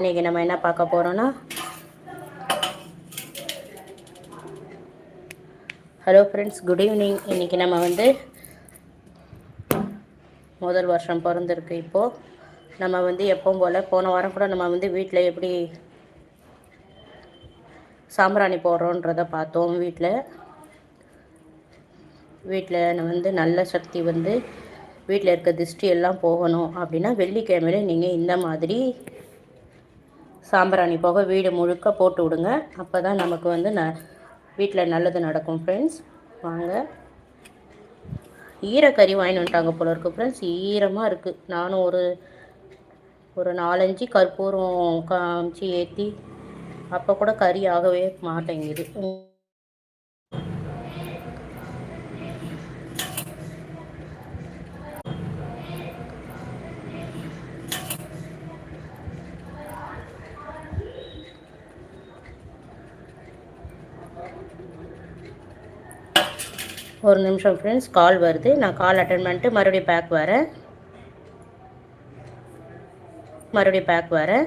இன்றைக்கி நம்ம என்ன பார்க்க போகிறோன்னா ஹலோ ஃப்ரெண்ட்ஸ் குட் ஈவினிங் இன்றைக்கி நம்ம வந்து முதல் வருஷம் பிறந்திருக்கு இப்போது நம்ம வந்து எப்பவும் போல் போன வாரம் கூட நம்ம வந்து வீட்டில் எப்படி சாம்பிராணி போடுறோன்றதை பார்த்தோம் வீட்டில் வீட்டில் வந்து நல்ல சக்தி வந்து வீட்டில் இருக்க திருஷ்டி எல்லாம் போகணும் அப்படின்னா வெள்ளிக்கிழமையில நீங்கள் இந்த மாதிரி சாம்பிராணி போக வீடு முழுக்க போட்டு விடுங்க. அப்போ தான் நமக்கு வந்து ந வீட்டில் நல்லது நடக்கும் ஃப்ரெண்ட்ஸ் வாங்க. ஈரக்கறி வாங்கிட்டு வந்துட்டாங்க போல இருக்குது ஃப்ரெண்ட்ஸ் ஈரமாக இருக்குது நானும் ஒரு ஒரு நாலஞ்சு கற்பூரம் காமிச்சு ஏற்றி அப்போ கூட கறி ஆகவே மாட்டேங்குது. ஒரு நிமிஷம் ஃப்ரெண்ட்ஸ் கால் வருது. நான் கால் அட்டன் பண்ணிட்டு மறுபடியும் பேக் வரேன். மறுபடியும் பேக் வரேன்.